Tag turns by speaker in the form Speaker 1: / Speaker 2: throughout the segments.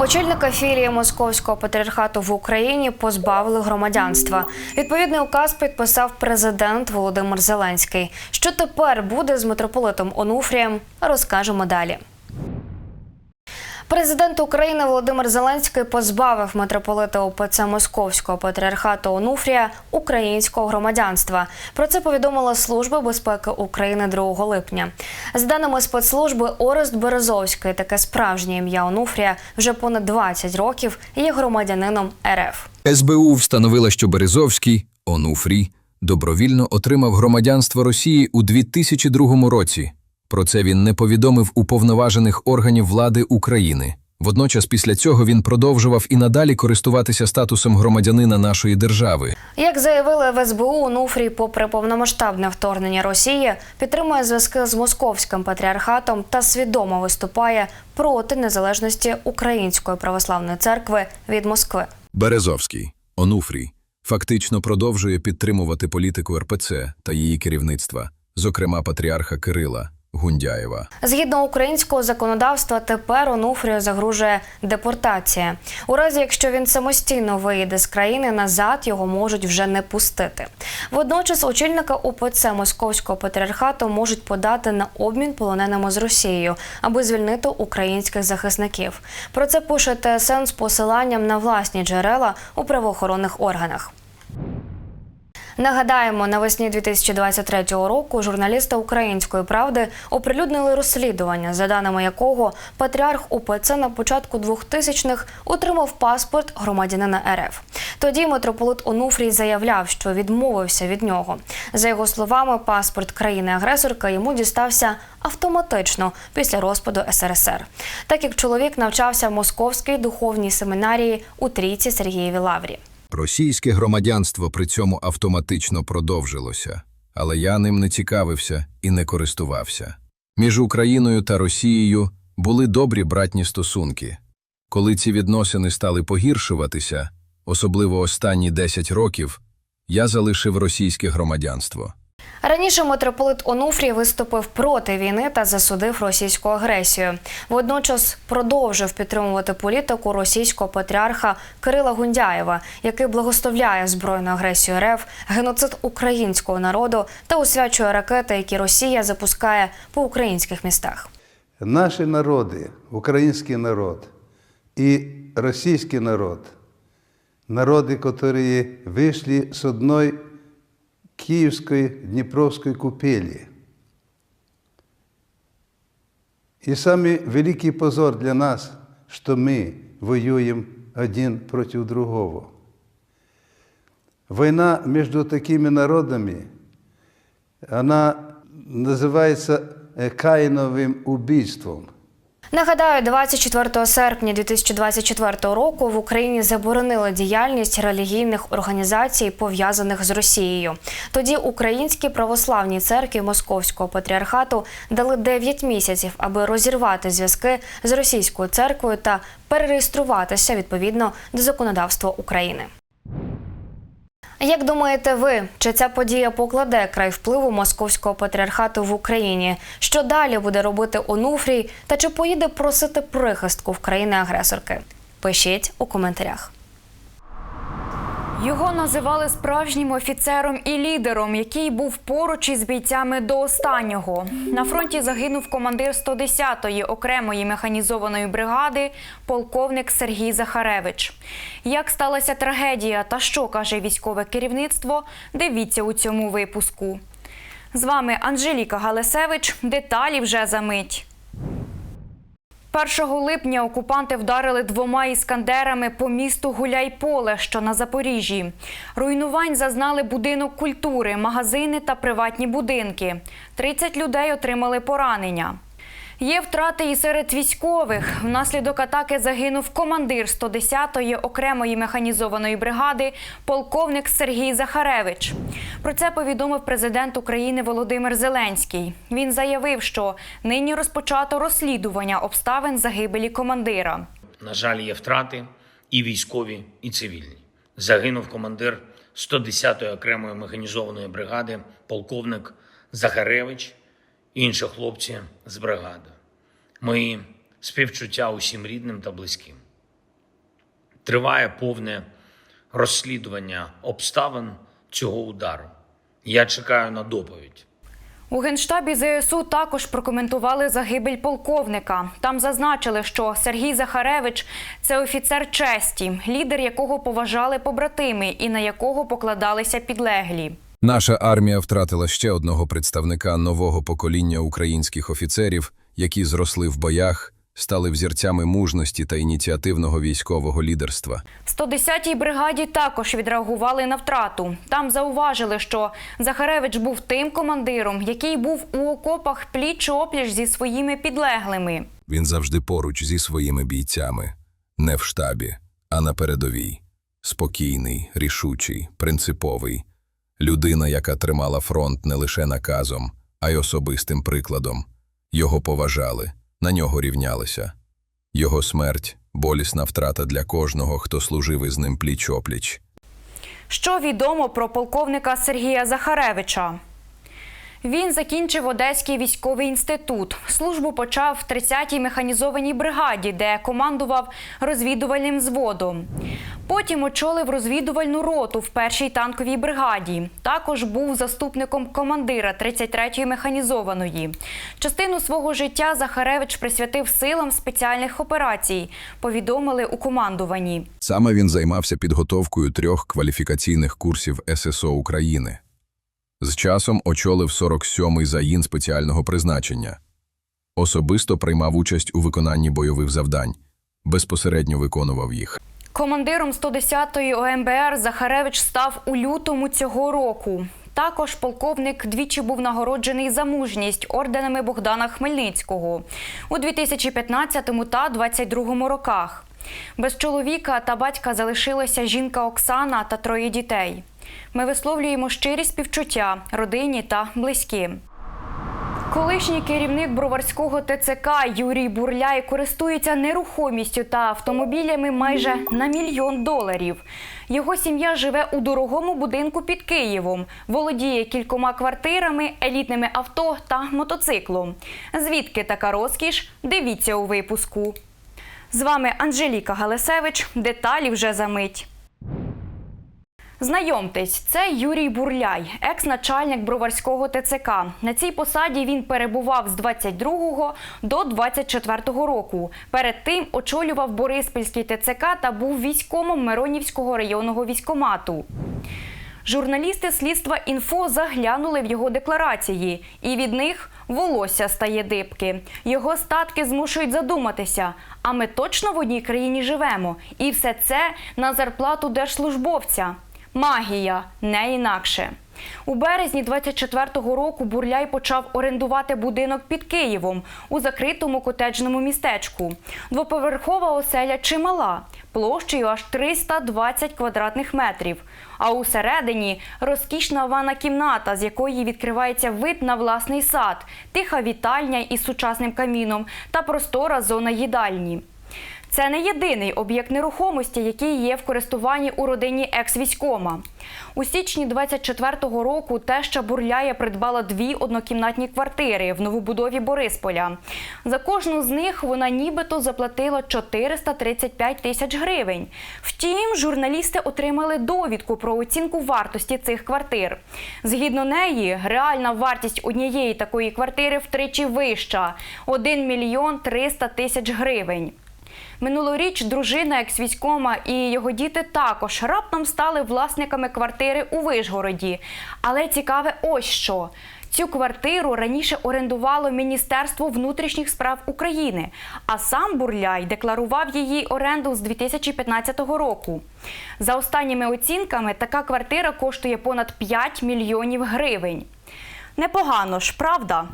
Speaker 1: Очільника філії Московського патріархату в Україні позбавили громадянства. Відповідний указ підписав президент Володимир Зеленський. Що тепер буде з митрополитом Онуфрієм, розкажемо далі. Президент України Володимир Зеленський позбавив митрополита ОПЦ Московського патріархату Онуфрія українського громадянства. Про це повідомила Служба безпеки України 2 липня. За даними спецслужби, Орест Березовський, таке справжнє ім'я Онуфрія, вже понад 20 років є громадянином РФ.
Speaker 2: СБУ встановила, що Березовський, Онуфрій, добровільно отримав громадянство Росії у 2002 році. Про це він не повідомив уповноважених органів влади України. Водночас після цього він продовжував і надалі користуватися статусом громадянина нашої держави.
Speaker 1: Як заявили в СБУ, Онуфрій, попри повномасштабне вторгнення Росії, підтримує зв'язки з московським патріархатом та свідомо виступає проти незалежності Української православної церкви від Москви.
Speaker 2: Березовський, Онуфрій, фактично продовжує підтримувати політику РПЦ та її керівництва, зокрема патріарха Кирила Гундяєва.
Speaker 1: Згідно українського законодавства, тепер Онуфрію загрожує депортація. У разі, якщо він самостійно виїде з країни, назад його можуть вже не пустити. Водночас очільника УПЦ Московського патріархату можуть подати на обмін полоненими з Росією, аби звільнити українських захисників. Про це пише ТСН з посиланням на власні джерела у правоохоронних органах. Нагадаємо, навесні 2023 року журналісти Української правди оприлюднили розслідування, за даними якого патріарх УПЦ на початку 2000-х отримав паспорт громадянина РФ. Тоді митрополит Онуфрій заявляв, що відмовився від нього. За його словами, паспорт країни-агресорка йому дістався автоматично після розпаду СРСР, так як чоловік навчався в Московській духовній семінарії у Трійці Сергієві Лаврі.
Speaker 2: Російське громадянство при цьому автоматично продовжилося, але я ним не цікавився і не користувався. Між Україною та Росією були добрі братні стосунки. Коли ці відносини стали погіршуватися, особливо останні 10 років, я залишив російське громадянство.
Speaker 1: Раніше митрополит Онуфрій виступив проти війни та засудив російську агресію. Водночас продовжив підтримувати політику російського патріарха Кирила Гундяєва, який благословляє збройну агресію РФ, геноцид українського народу та освячує ракети, які Росія запускає по українських містах.
Speaker 3: Наші народи, український народ і російський народ, народи, які вийшли з одної Київської Дніпровської купелі. І самый великий позор для нас, что мы воюем один против другого. Война между такими народами, она называется э, Каиновым убийством –
Speaker 1: Нагадаю, 24 серпня 2024 року в Україні заборонили діяльність релігійних організацій, пов'язаних з Росією. Тоді українські православні церкви Московського патріархату дали 9 місяців, аби розірвати зв'язки з російською церквою та перереєструватися відповідно до законодавства України. Як думаєте ви, чи ця подія покладе край впливу московського патріархату в Україні? Що далі буде робити Онуфрій та чи поїде просити прихистку в країни-агресорки? Пишіть у коментарях.
Speaker 4: Його називали справжнім офіцером і лідером, який був поруч із бійцями до останнього. На фронті загинув командир 110-ї окремої механізованої бригади, полковник Сергій Захаревич. Як сталася трагедія та що каже військове керівництво? Дивіться у цьому випуску. З вами Анжеліка Галасевич. Деталі вже за мить. 1 липня окупанти вдарили двома іскандерами по місту Гуляйполе, що на Запоріжжі. Руйнувань зазнали будинок культури, магазини та приватні будинки. 30 людей отримали поранення. Є втрати і серед військових. Внаслідок атаки загинув командир 110-ї окремої механізованої бригади, полковник Сергій Захаревич. Про це повідомив президент України Володимир Зеленський. Він заявив, що нині розпочато розслідування обставин загибелі командира.
Speaker 5: На жаль, є втрати і військові, і цивільні. Загинув командир 110-ї окремої механізованої бригади, полковник Захаревич, інші хлопці з бригади. Мої співчуття усім рідним та близьким. Триває повне розслідування обставин цього удару. Я чекаю на доповідь.
Speaker 4: У генштабі ЗСУ також прокоментували загибель полковника. Там зазначили, що Сергій Захаревич це офіцер честі, лідер якого поважали побратими і на якого покладалися підлеглі.
Speaker 2: Наша армія втратила ще одного представника нового покоління українських офіцерів, які зросли в боях, стали взірцями мужності та ініціативного військового лідерства.
Speaker 4: В 110-й бригаді також відреагували на втрату. Там зауважили, що Захаревич був тим командиром, який був у окопах пліч-опліч зі своїми підлеглими.
Speaker 2: Він завжди поруч зі своїми бійцями, не в штабі, а на передовій. Спокійний, рішучий, принциповий. Людина, яка тримала фронт не лише наказом, а й особистим прикладом. Його поважали, на нього рівнялися. Його смерть болісна втрата для кожного, хто служив із ним пліч-опліч.
Speaker 4: Що відомо про полковника Сергія Захаревича? Він закінчив Одеський військовий інститут. Службу почав в 30-й механізованій бригаді, де командував розвідувальним взводом. Потім очолив розвідувальну роту в першій танковій бригаді. Також був заступником командира 33-ї механізованої. Частину свого життя Захаревич присвятив силам спеціальних операцій. Повідомили у командуванні.
Speaker 2: Саме він займався підготовкою трьох кваліфікаційних курсів ССО України. З часом очолив 47-й загін спеціального призначення. Особисто приймав участь у виконанні бойових завдань, безпосередньо виконував їх.
Speaker 4: Командиром 110-ї ОМБР Захаревич став у лютому цього року. Також полковник двічі був нагороджений за мужність орденами Богдана Хмельницького у 2015 та 2022 роках. Без чоловіка та батька залишилася жінка Оксана та троє дітей. Ми висловлюємо щирі співчуття родині та близьким. Колишній керівник броварського ТЦК Юрій Бурляй користується нерухомістю та автомобілями майже на мільйон доларів. Його сім'я живе у дорогому будинку під Києвом, володіє кількома квартирами, елітними авто та мотоциклом. Звідки така розкіш? Дивіться у випуску. З вами Анжеліка Галасевич. Деталі вже за мить. Знайомтесь, це Юрій Бурляй, екс-начальник Броварського ТЦК. На цій посаді він перебував з 22 до 24 року. Перед тим очолював Бориспільський ТЦК та був військомом Миронівського районного військомату. Журналісти слідства інфо заглянули в його декларації, і від них волосся стає дибки. Його статки змушують задуматися. А ми точно в одній країні живемо, і все це на зарплату держслужбовця. Магія не інакше. У березні 24-го року Бурляй почав орендувати будинок під Києвом у закритому котеджному містечку. Двоповерхова оселя чимала, площею аж 320 квадратних метрів. А усередині розкішна ванна кімната, з якої відкривається вид на власний сад, тиха вітальня із сучасним каміном та простора зона їдальні. Це не єдиний об'єкт нерухомості, який є в користуванні у родині екс-військома. У січні 24-го року теща Бурляя придбала дві однокімнатні квартири в новобудові Борисполя. За кожну з них вона нібито заплатила 435 тисяч гривень. Втім, журналісти отримали довідку про оцінку вартості цих квартир. Згідно неї, реальна вартість однієї такої квартири втричі вища 1 мільйон 300 тисяч гривень. Минулоріч дружина екс-військома і його діти також раптом стали власниками квартири у Вишгороді. Але цікаве ось що. Цю квартиру раніше орендувало Міністерство внутрішніх справ України, а сам Бурляй декларував її оренду з 2015 року. За останніми оцінками, така квартира коштує понад 5 мільйонів гривень. Непогано ж, правда?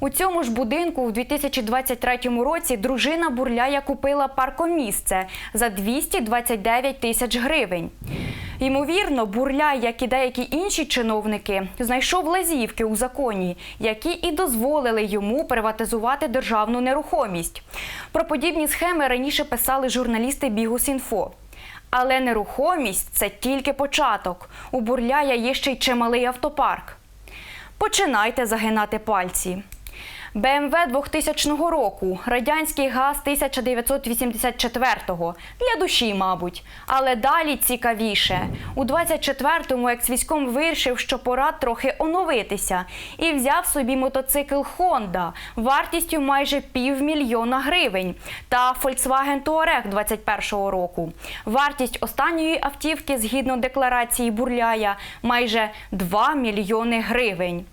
Speaker 4: У цьому ж будинку в 2023 році дружина Бурляя купила паркомісце за 229 тисяч гривень. Ймовірно, Бурляй, як і деякі інші чиновники, знайшов лазівки у законі, які і дозволили йому приватизувати державну нерухомість. Про подібні схеми раніше писали журналісти Бігус.Інфо. Але нерухомість це тільки початок. У Бурляя є ще й чималий автопарк. Починайте загинати пальці. БМВ 2000 року, радянський газ 1984-го. Для душі, мабуть. Але далі цікавіше. У 24-му екс-військом вирішив, що пора трохи оновитися. І взяв собі мотоцикл Honda вартістю майже півмільйона гривень та Volkswagen Touareg 21-го року. Вартість останньої автівки, згідно декларації Бурляя, майже 2 мільйони гривень.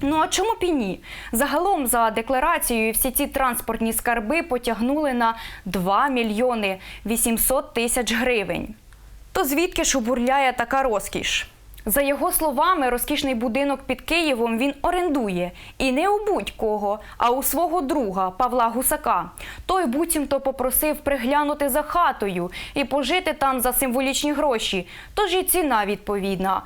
Speaker 4: Ну а чому б і ні? Загалом за декларацією всі ці транспортні скарби потягнули на 2 мільйони 800 тисяч гривень. То звідки ж у Бурляя така розкіш? За його словами, розкішний будинок під Києвом він орендує і не у будь-кого, а у свого друга Павла Гусака. Той буцімто попросив приглянути за хатою і пожити там за символічні гроші. Тож і ціна відповідна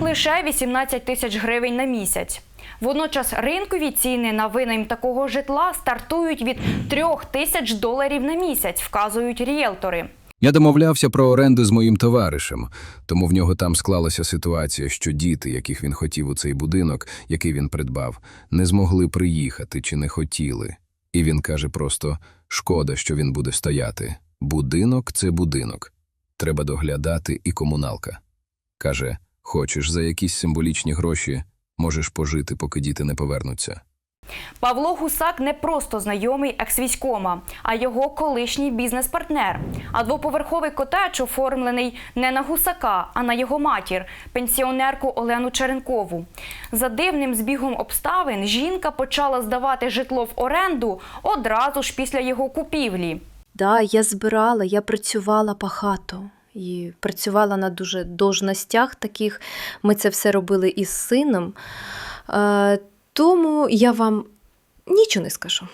Speaker 4: лише 18 тисяч гривень на місяць. Водночас ринкові ціни на винайм такого житла стартують від 3 тисяч доларів на місяць, вказують ріелтори.
Speaker 2: Я домовлявся про оренду з моїм товаришем, тому в нього там склалася ситуація, що діти, яких він хотів у цей будинок, який він придбав, не змогли приїхати чи не хотіли. І він каже просто: шкода, що він буде стояти. Будинок це будинок. Треба доглядати і комуналка. Каже: хочеш за якісь символічні гроші, можеш пожити, поки діти не повернуться.
Speaker 4: Павло Гусак не просто знайомий екс-військома, а його колишній бізнес-партнер. А двоповерховий котедж оформлений не на гусака, а на його матір, пенсіонерку Олену Черенкову. За дивним збігом обставин жінка почала здавати житло в оренду одразу ж після його купівлі.
Speaker 6: Да, я збирала, я працювала багато. І працювала на дуже должностях таких. Ми це все робили із сином. Е, тому я вам нічого не скажу.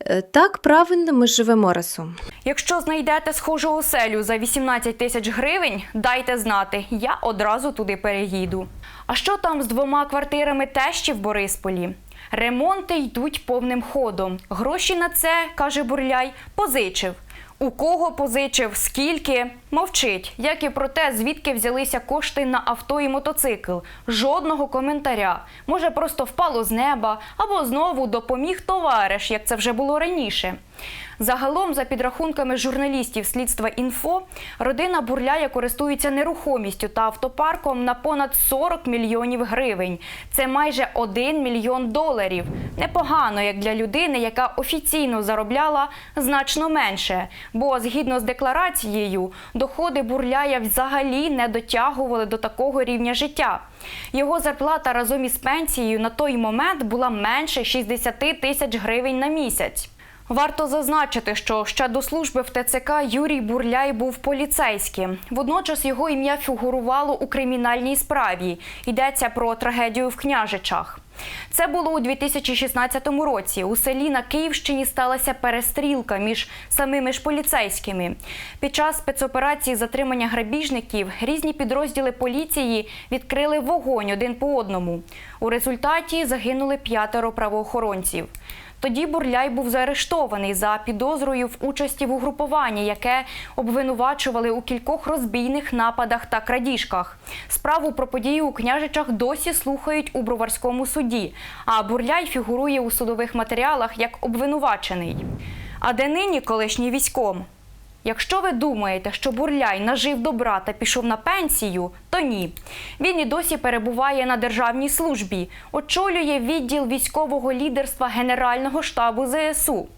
Speaker 6: Е, так, правильно, ми живемо разом.
Speaker 4: Якщо знайдете схожу оселю за 18 тисяч гривень, дайте знати, я одразу туди переїду. А що там з двома квартирами тещі в Борисполі? Ремонти йдуть повним ходом. Гроші на це, каже Бурляй, позичив. У кого позичив, скільки мовчить, як і про те, звідки взялися кошти на авто і мотоцикл. Жодного коментаря. Може, просто впало з неба або знову допоміг товариш, як це вже було раніше. Загалом, за підрахунками журналістів слідства інфо, родина Бурляя користується нерухомістю та автопарком на понад 40 мільйонів гривень. Це майже 1 мільйон доларів. Непогано, як для людини, яка офіційно заробляла значно менше. Бо згідно з декларацією, доходи Бурляя взагалі не дотягували до такого рівня життя. Його зарплата разом із пенсією на той момент була менше 60 тисяч гривень на місяць. Варто зазначити, що ще до служби в ТЦК Юрій Бурляй був поліцейським. Водночас його ім'я фігурувало у кримінальній справі. Йдеться про трагедію в княжичах. Це було у 2016 році. У селі на Київщині сталася перестрілка між самими ж поліцейськими. Під час спецоперації затримання грабіжників різні підрозділи поліції відкрили вогонь один по одному. У результаті загинули п'ятеро правоохоронців. Тоді Бурляй був заарештований за підозрою в участі в угрупуванні, яке обвинувачували у кількох розбійних нападах та крадіжках. Справу про події у княжичах досі слухають у броварському суді. А Бурляй фігурує у судових матеріалах як обвинувачений. А де нині колишній військом? Якщо ви думаєте, що Бурляй нажив добра та пішов на пенсію, то ні. Він і досі перебуває на державній службі, очолює відділ військового лідерства Генерального штабу ЗСУ.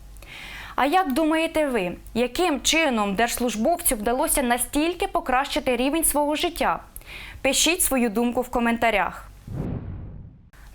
Speaker 4: А як думаєте ви, яким чином держслужбовцю вдалося настільки покращити рівень свого життя? Пишіть свою думку в коментарях.